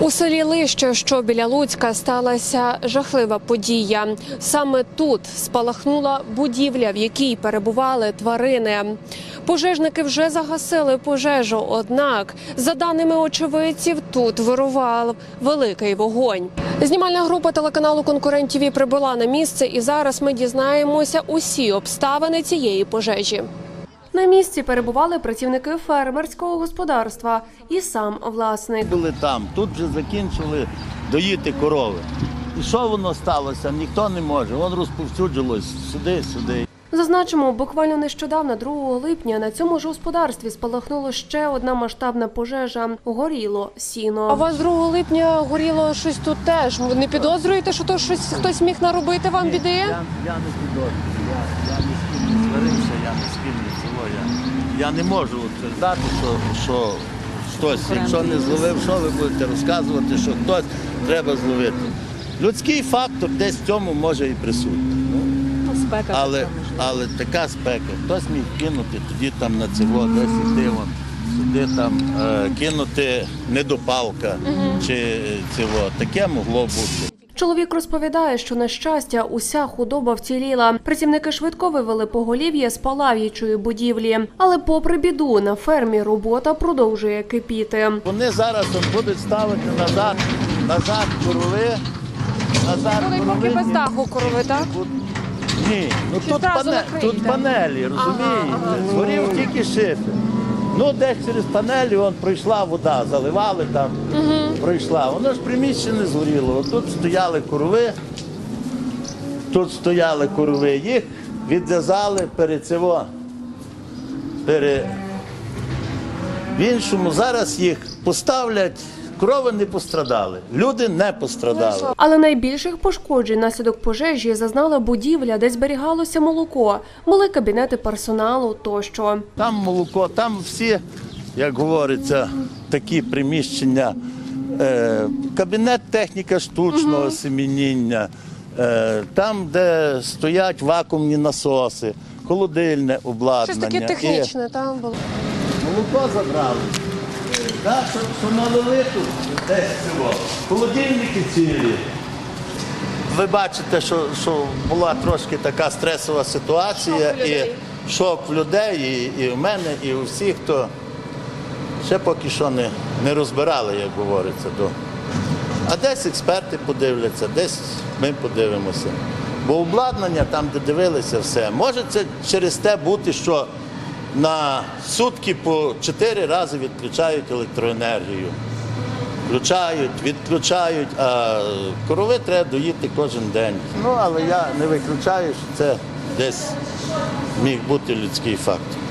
У селі Лище, що біля Луцька, сталася жахлива подія. Саме тут спалахнула будівля, в якій перебували тварини. Пожежники вже загасили пожежу. Однак, за даними очевидців, тут вирував великий вогонь. Знімальна група телеканалу Конкурент ТІВІ прибула на місце, і зараз ми дізнаємося усі обставини цієї пожежі. На місці перебували працівники фермерського господарства і сам власник. були там, тут вже закінчили доїти корови. І що воно сталося? Ніхто не може. Воно розповсюджилось сюди, сюди. Зазначимо, буквально нещодавно, 2 липня, на цьому ж господарстві спалахнула ще одна масштабна пожежа. Горіло сіно. А у вас 2 липня горіло щось тут теж. Ви не підозрюєте, що то щось хтось міг наробити вам біди? Я, я не підозрюю. Я, я ні з ким не сварився, я ні з ким не цього. Я, я не можу утверждати, що, що хтось, якщо не зловив, що ви будете розказувати, що хтось треба зловити. Людський фактор десь в цьому може і присутній. Спека але, така, але така спека, хтось міг кинути тоді там на цього, десь іти вон, сюди там е, кинути недопалка чи цього. Таке могло бути. Чоловік розповідає, що на щастя уся худоба вціліла. Працівники швидко вивели поголів'я з палаючої будівлі. Але, попри біду, на фермі робота продовжує кипіти. Вони зараз от будуть ставити назад, назад корови, назад корови. без даху корови, так? Ні, ну тут, пане, накриєте? тут панелі, розумієте? Згорів тільки шифер. Ну, десь через панелі он пройшла вода, заливали там, пройшла. Воно ж приміщення не згоріло. От Тут стояли корови, тут стояли корови, їх відв'язали перед цього. Пере... В іншому зараз їх поставлять, корови не пострадали, люди не пострадали. Але найбільших пошкоджень наслідок пожежі зазнала будівля, де зберігалося молоко, були кабінети персоналу тощо. Там молоко, там всі, як говориться, такі приміщення, е, кабінет техніка штучного семеніння, е, там, де стоять вакуумні насоси, холодильне обладнання. І там було. молоко забрали. Да, що, що налили тут десь цього. Холодильники цілі. Ви бачите, що, що була трошки така стресова ситуація Шок в людей. і шок в людей, і, і в мене, і у всіх, хто ще поки що не, не розбирали, як говориться. До. А десь експерти подивляться, десь ми подивимося. Бо обладнання там, де дивилися, все. Може це через те бути, що на сутки по чотири рази відключають електроенергію. Включають, відключають, а корови треба доїти кожен день. Ну, але я не виключаю, що це десь міг бути людський фактор.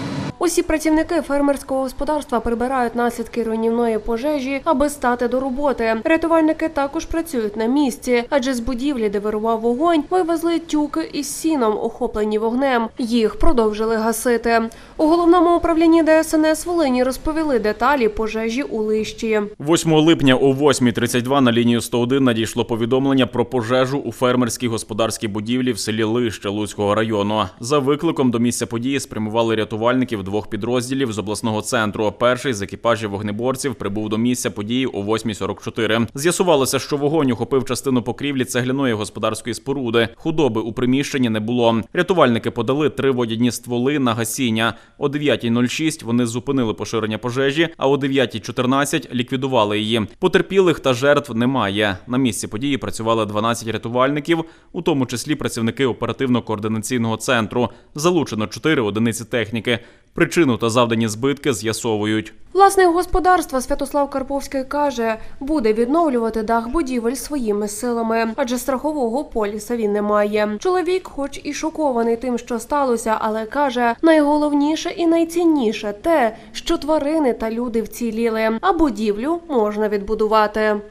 Усі працівники фермерського господарства прибирають наслідки руйнівної пожежі, аби стати до роботи. Рятувальники також працюють на місці, адже з будівлі, де вирував вогонь, вивезли тюки із сіном, охоплені вогнем. Їх продовжили гасити. У головному управлінні ДСНС Волині розповіли деталі пожежі у лищі. 8 липня о 8.32 на лінію 101 надійшло повідомлення про пожежу у фермерській господарській будівлі в селі Лище Луцького району. За викликом до місця події спрямували рятувальників двох підрозділів з обласного центру. Перший з екіпажів вогнеборців прибув до місця події о 8.44. З'ясувалося, що вогонь охопив частину покрівлі цегляної господарської споруди. Худоби у приміщенні не було. Рятувальники подали три водяні стволи на гасіння. О 9.06 вони зупинили поширення пожежі, а о 9.14 ліквідували її. Потерпілих та жертв немає. На місці події працювали 12 рятувальників, у тому числі працівники оперативно-координаційного центру. Залучено 4 одиниці техніки. Причину та завдані збитки з'ясовують. Власник господарства Святослав Карповський каже, буде відновлювати дах будівель своїми силами, адже страхового поліса він не має. Чоловік, хоч і шокований тим, що сталося, але каже, найголовніше і найцінніше те, що тварини та люди вціліли, а будівлю можна відбудувати.